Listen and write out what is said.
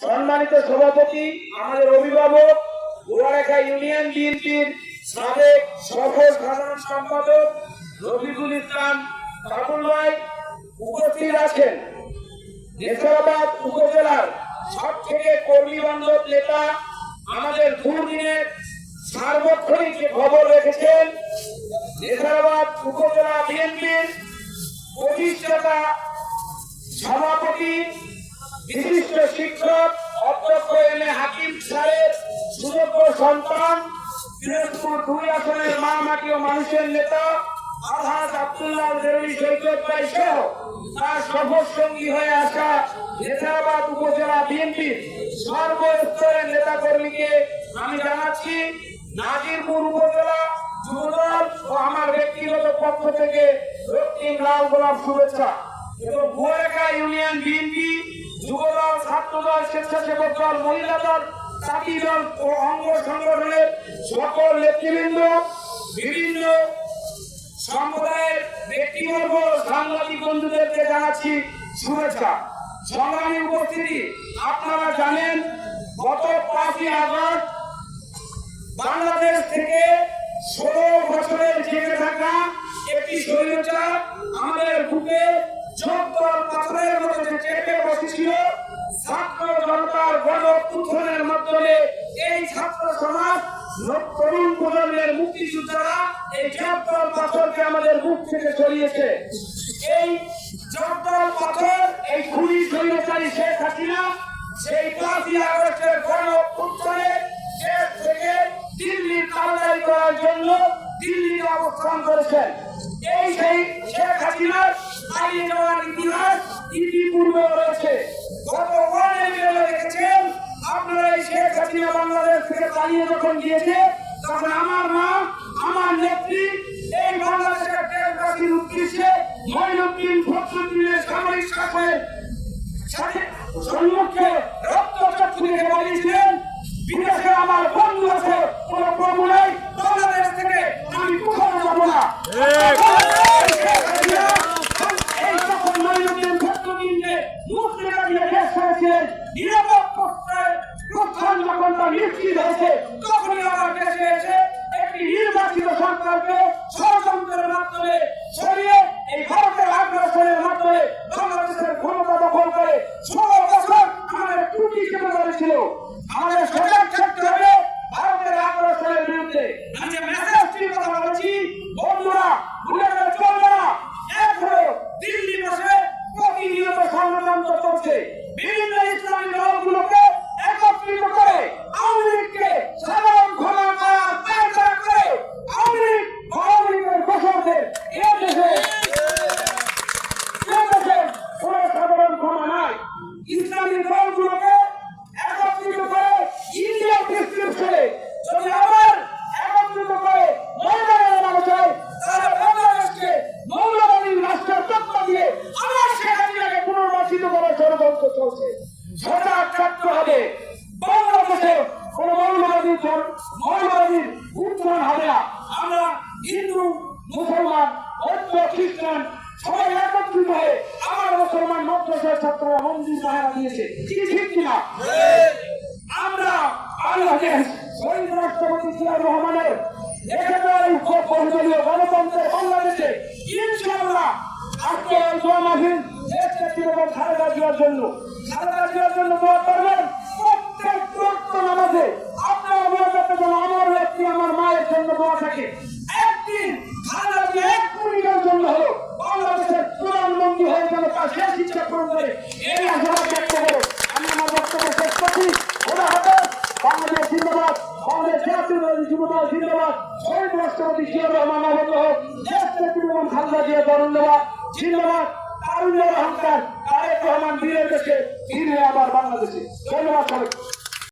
সম্মানিত সভাপতি, আমাদের অভিভাবক গোয়ারেখা ইউনিয়ন বিএনপির সাবেক সফল সাধারণ সম্পাদক রফিকুল ইসলাম কাবুল ভাই উপস্থিত আছেন। নেসারাবাদ উপজেলার সব থেকে কর্মী বান্ধব নেতা আমাদের দুদিনের সার্বক্ষণিক যে খবর রেখেছেন নেসারাবাদ উপজেলা বিএনপির প্রতিষ্ঠাতা সভাপতি বিশিষ্ট শিক্ষক সন্তান, দিনাজপুর মানুষের নেতা, আলহাজ আব্দুল্লাহ দেরবি সৈকত ভাই হয়ে আসা নেতাবাদ উপজেলা বিএনপির সর্বস্তরের নেতা কর্মীকে আমি জানাচ্ছি, নাজিরপুর উপজেলা ও আমার ব্যক্তিগত পক্ষ থেকে রক্তিম লাল গোলাপ শুভেচ্ছা এবং ভুয়ারেখা ইউনিয়ন বিএনপি যুবদল, ছাত্রদল, স্বেচ্ছাসেবক দল, মহিলা দল, জাতি দল ও অঙ্গ সংগঠনের সকল নেতৃবৃন্দ, বিভিন্ন সম্প্রদায়ের ব্যক্তিবর্গ, সাংবাদিক বন্ধুদেরকে জানাচ্ছি শুভেচ্ছা। সংগ্রামী উপস্থিতি, আপনারা জানেন, গত পাঁচই আগস্ট বাংলাদেশ থেকে ষোলো বছরের জেগে থাকা একটি স্বৈরাচার আমাদের বুকে পাথরের মতো যে বসেছিল, ছাত্র জনতার গণ উত্থানের মাধ্যমে এই ছাত্র সমাজ তরুণ এই জগদল পাথরকে আমাদের মুখ থেকে সরিয়েছে। এই জগদল পাথর, এই খুনি স্বৈরাচারী শেখ হাসিনা, সেই পাঁচই আগস্টের গণ উত্থানে দেশ থেকে দিল্লির কালদারি করার জন্য দিল্লিতে অবস্থান করেছেন। এই সেই শেখ হাসিনার হারিয়ে যাওয়ার ইতিহাস ইতিপূর্বে রয়েছে। গত ওয়ানে বিরলে দেখেছেন আপনারা এই শেখ হাসিনা বাংলাদেশ থেকে পালিয়ে যখন গিয়েছে, তখন আমার মা, আমার নেত্রী, এই বাংলাদেশের দেশবাসীর উদ্দেশ্যে মঈনুদ্দিন ফখরুদ্দিনের সামরিক শাসনের সম্মুখে রক্ত চক্ষু দেখে বলেছিলেন আমার দেশে এসে ভারতের আগ্রাসনের মাধ্যমে বাংলাদেশের আমাদের সজাগ থাকতে হবে ভারতের আগ্রাসনের বিরুদ্ধে। আমি মেসেজটির কথা বলছি, বন্ধুরা ভুলে গেলে চলবে না এক হলো দিল্লি বসে প্রতিনিয়ত ষড়যন্ত্র চলছে বিভিন্ন ইসলামী দলগুলোকে একত্রিত করে আওয়ামী লীগকে সাধারণ ক্ষমা করার পায়চারা করে আওয়ামী লীগ আওয়ামী লীগের দোষরদের এ দেশে এ দেশে কোনো সাধারণ ক্ষমা নাই ইসলামী দলগুলোকে একত্রিত করে ইন্ডিয়া প্রেসক্রিপশনে যদি আবার একত্রিত করে মহিলারা নামা চায় তাহলে বাংলাদেশকে মৌলবাদী রাষ্ট্রের তত্ত্ব দিয়ে আবার সেখানে পুনর্বাসিত করার ষড়যন্ত্র চলছে সজাগ থাকতে হবে বাংলাদেশে কোন জন- মৌলবাদীর উত্থান হবে না আমরা হিন্দু, মুসলমান, বৌদ্ধ, খ্রিস্টান সবাই একত্রিত হয়ে আমার মুসলমান মাদ্রাসার ছাত্ররা মন্দির পাহারা দিয়েছে। ঠিক কিনা? আমরা বাংলাদেশ শহীদ রাষ্ট্রপতি জিয়াউর রহমানের একেবারে বহুদলীয় গণতন্ত্রের বাংলাদেশে ইনশাআল্লাহ আজকে দোয়া মাহফিল দেশ নেত্রী এবং খালেদা জিয়ার জন্য। খালেদা জিয়ার জন্য দোয়া করবেন প্রত্যেক রক্ত নামাজে আপনার দোয়া করতে যেন আমার ব্যক্তি আমার মায়ের থাকে একদিন খালেদা জিয়া এক মিনিটের জন্য হলো। বাংলাদেশের প্রধানমন্ত্রী হয়ে গেল তার শেষ ইচ্ছা পূরণ করে এই আশাবাদ ব্যক্ত করে আমি আমার বক্তব্য শেষ করছি। ওরা হবে বাংলাদেশ জিন্দাবাদ, বাংলাদেশ জাতীয় যুবদল জিন্দাবাদ, শহীদ রাষ্ট্রপতি জিয়াউর রহমান আহত হোক, দেশ নেত্রী এবং খালেদা জিয়া ধন্যবাদ জিন্দাবাদ, তারুণ্যের অহংকার, তারেক রহমান বীরের দেশে ফিরে আবার বাংলাদেশে। ধন্যবাদ সবাই